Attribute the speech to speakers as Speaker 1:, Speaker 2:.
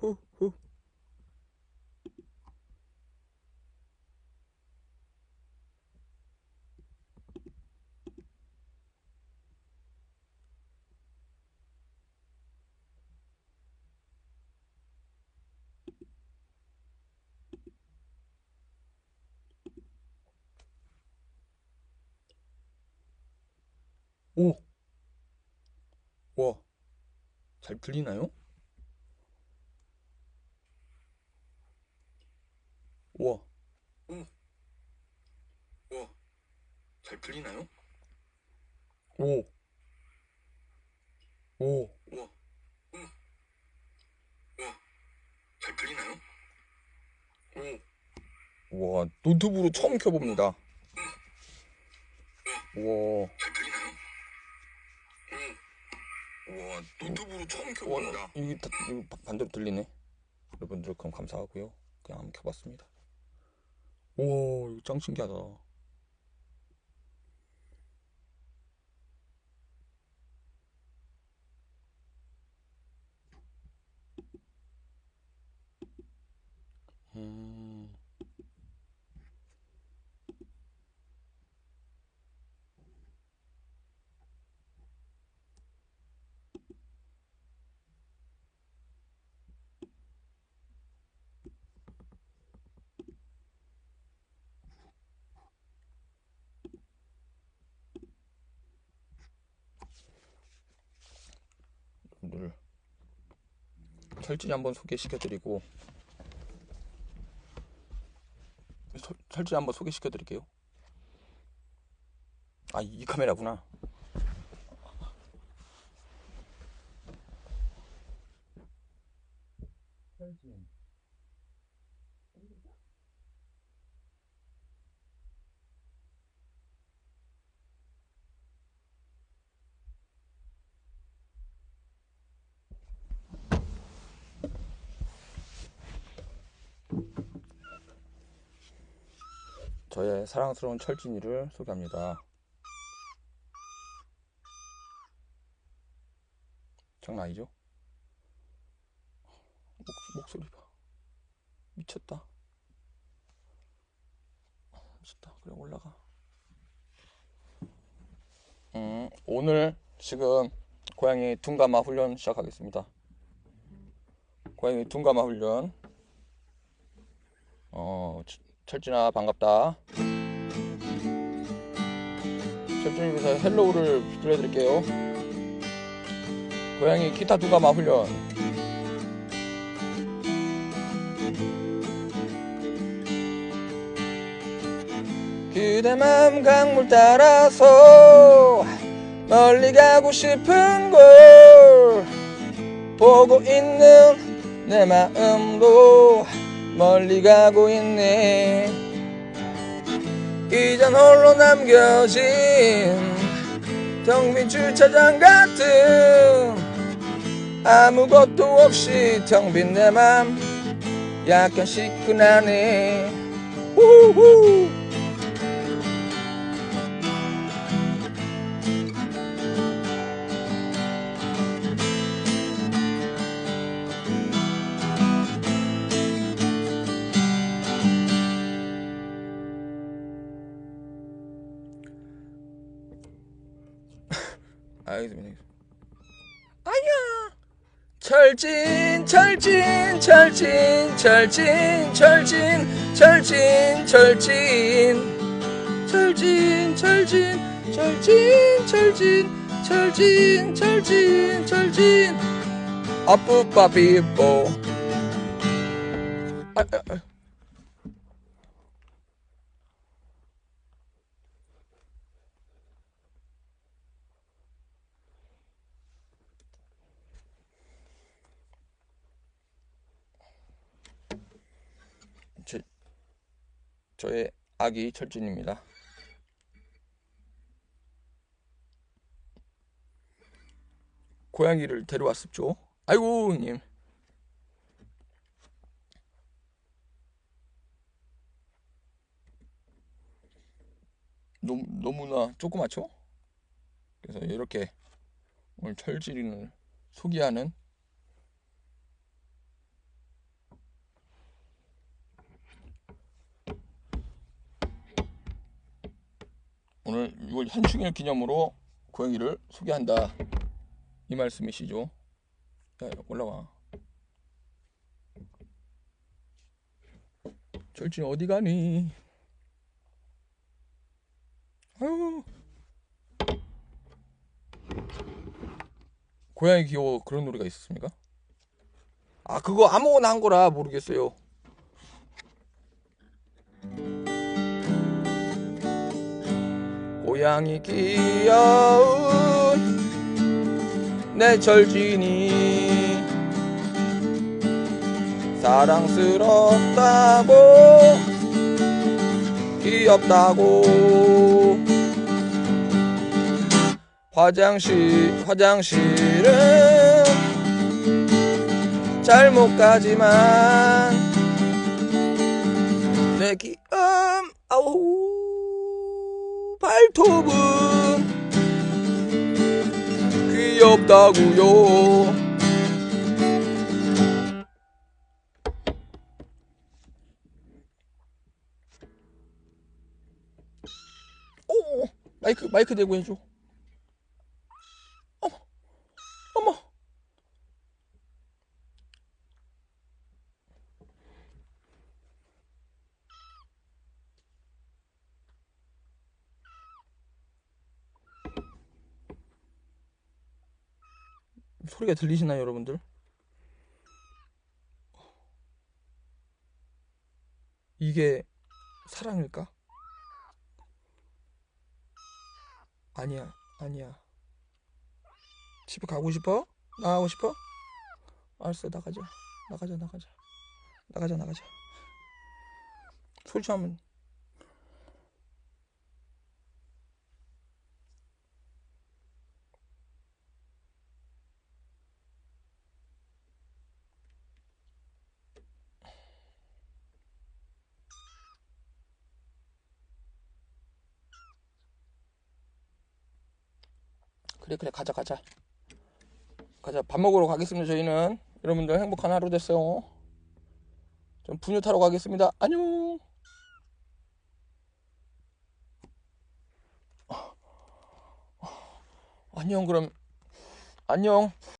Speaker 1: 후. 오! 와, 잘 들리나요? 와, 오, 와, 잘 들리나요? 오, 오, 와, 오, 와, 잘 들리나요? 오, 와, 노트북으로 처음 켜봅니다. 와, 잘 들리나요? 와, 노트북으로 처음 켜봅니다. 이게 다, 이거 바- 반대로 들리네. 여러분들 그럼 감사하고요. 그냥 한번 켜봤습니다. 오, 이거 짱 신기하다. 음, 철진이 한번 소개시켜드리고 서- 철진이 한번 소개시켜드릴게요. 아, 이 카메라구나. 저의 사랑스러운 철진이를 소개합니다. 장난 아니죠? 목, 목소리 봐. 미쳤다. 미쳤다. 그래, 올라가. 음, 오늘 지금 고양이 둔가마 훈련 시작하겠습니다. 고양이 둔가마 훈련. 어, 철- 철진아, 반갑다. 철진이 위해서 헬로우를 들려드릴게요. 고양이 기타 둔가마 훈련. 그대 맘 강물 따라서 멀리 가고 싶은 걸 보고 있는 내 마음도 멀리 가고 있네. 이젠 홀로 남겨진 텅 빈 주차장 같은 아무것도 없이 텅 빈 내 맘 약간 시큰하네. 우후 철진, 철진, 철진, 철진, 철진, 철진, 철진, 철진, 철진, 철진, 철진, 철진, 철진, 철진. 아뿌빠 비뽀. 아, 아, 아. 저의 아기 철진입니다. 고양이를 데려왔었죠. 아이고, 님. 너무, 너무나 조그맣죠? 그래서 이렇게 오늘 철진이를 소개하는 오늘 6월 현충일 기념으로 고양이를 소개한다 이 말씀이시죠? 야 올라와 절진 어디 가니? 아유 고양이 귀여워 그런 노래가 있었습니까? 아 그거 아무거나 한 거라 모르겠어요. 고양이 귀여운 내 절진이 사랑스럽다고 귀엽다고. 화장실 화장실은 잘 못 가지만 발톱은 귀엽다구요. 오 마이크 마이크 대고 해줘 소리가 들리시나요, 여러분들? 이게 사랑일까? 아니야, 아니야. 집에 가고 싶어? 나가고 싶어? 알았어, 나가자. 나가자, 나가자. 나가자, 나가자. 소리 좀하 그래, 그래, 가자, 가자. 가자, 밥 먹으러 가겠습니다, 저희는. 여러분들 행복한 하루 됐어요. 좀 분유 타러 가겠습니다. 안녕. 안녕, 그럼. 안녕.